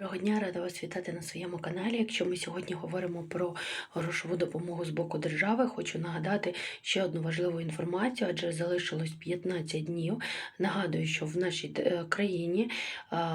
Доброго дня, рада вас вітати на своєму каналі. Якщо ми сьогодні говоримо про грошову допомогу з боку держави, хочу нагадати ще одну важливу інформацію, адже залишилось 15 днів. Нагадую, що в нашій е, країні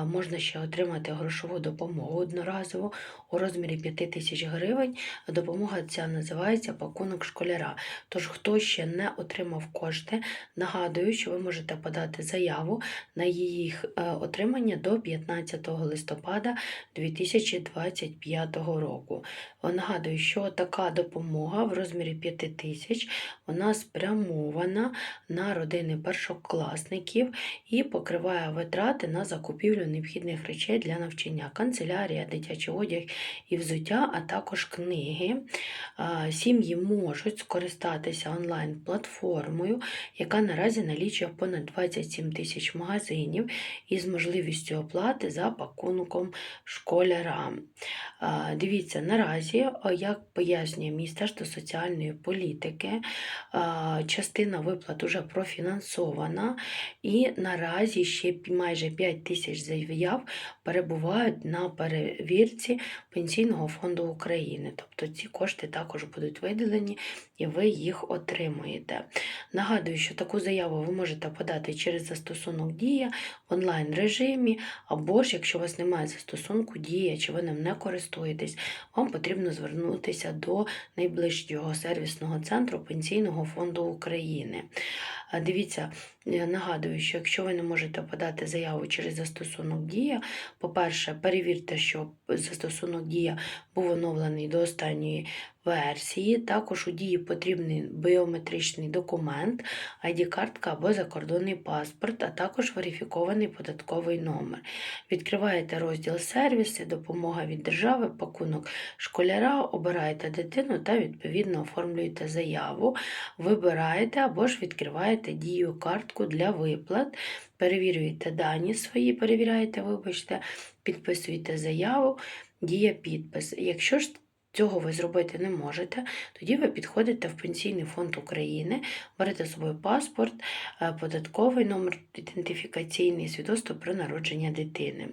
можна ще отримати грошову допомогу одноразово у розмірі 5 тисяч гривень. Допомога ця називається пакунок школяра. Тож, хто ще не отримав кошти, нагадую, що ви можете подати заяву на їх е, отримання до 15 листопада 2025 року. Нагадую, що така допомога в розмірі 5 тисяч вона спрямована на родини першокласників і покриває витрати на закупівлю необхідних речей для навчання, канцелярія, дитячий одяг і взуття, а також книги. Сім'ї можуть скористатися онлайн-платформою, яка наразі налічує понад 27 тисяч магазинів із можливістю оплати за пакунком школярам. Дивіться, наразі, як пояснює Міністерство соціальної політики, частина виплат вже профінансована, і наразі ще майже 5 тисяч заяв перебувають на перевірці Пенсійного фонду України. Тобто ці кошти також будуть виділені і ви їх отримуєте. Нагадую, що таку заяву ви можете подати через застосунок Дія в онлайн режимі, або ж якщо у вас немає застосунку Дія чи ви ним не користуєтесь, вам потрібно звернутися до найближчого сервісного центру Пенсійного фонду України. Дивіться, я нагадую, що якщо ви не можете подати заяву через застосунок Дія, по-перше, перевірте, що застосунок Дія був оновлений до останньої версії. Також у дії потрібний біометричний документ, ID-картка або закордонний паспорт, а також верифікований податковий номер. Відкриваєте розділ сервіси, допомога від держави, пакунок школяра, обираєте дитину та відповідно оформлюєте заяву, вибираєте або ж відкриваєте дію картку для виплат, перевірюєте дані свої, перевіряєте, вибачте, підписуєте заяву, дія підпис. Якщо ж Цього ви зробити не можете, тоді ви підходите в Пенсійний фонд України, берете з собою паспорт, е, податковий номер ідентифікаційний свідоцтво про народження дитини.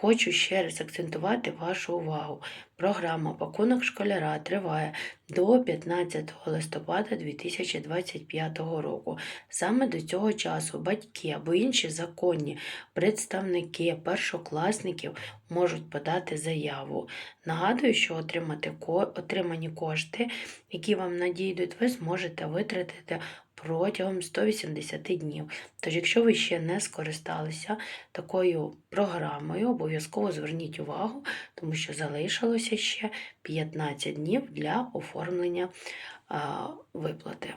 Хочу ще раз акцентувати вашу увагу. Програма Пакунок школяра триває до 15 листопада 2025 року. Саме до цього часу батьки або інші законні представники першокласників можуть подати заяву. Нагадую, що отримати ко- отримані кошти, які вам надійдуть, ви зможете витратити протягом 180 днів. Тож, якщо ви ще не скористалися такою програмою, обов'язково зверніть увагу, тому що залишилося ще 15 днів для оформлення виплати.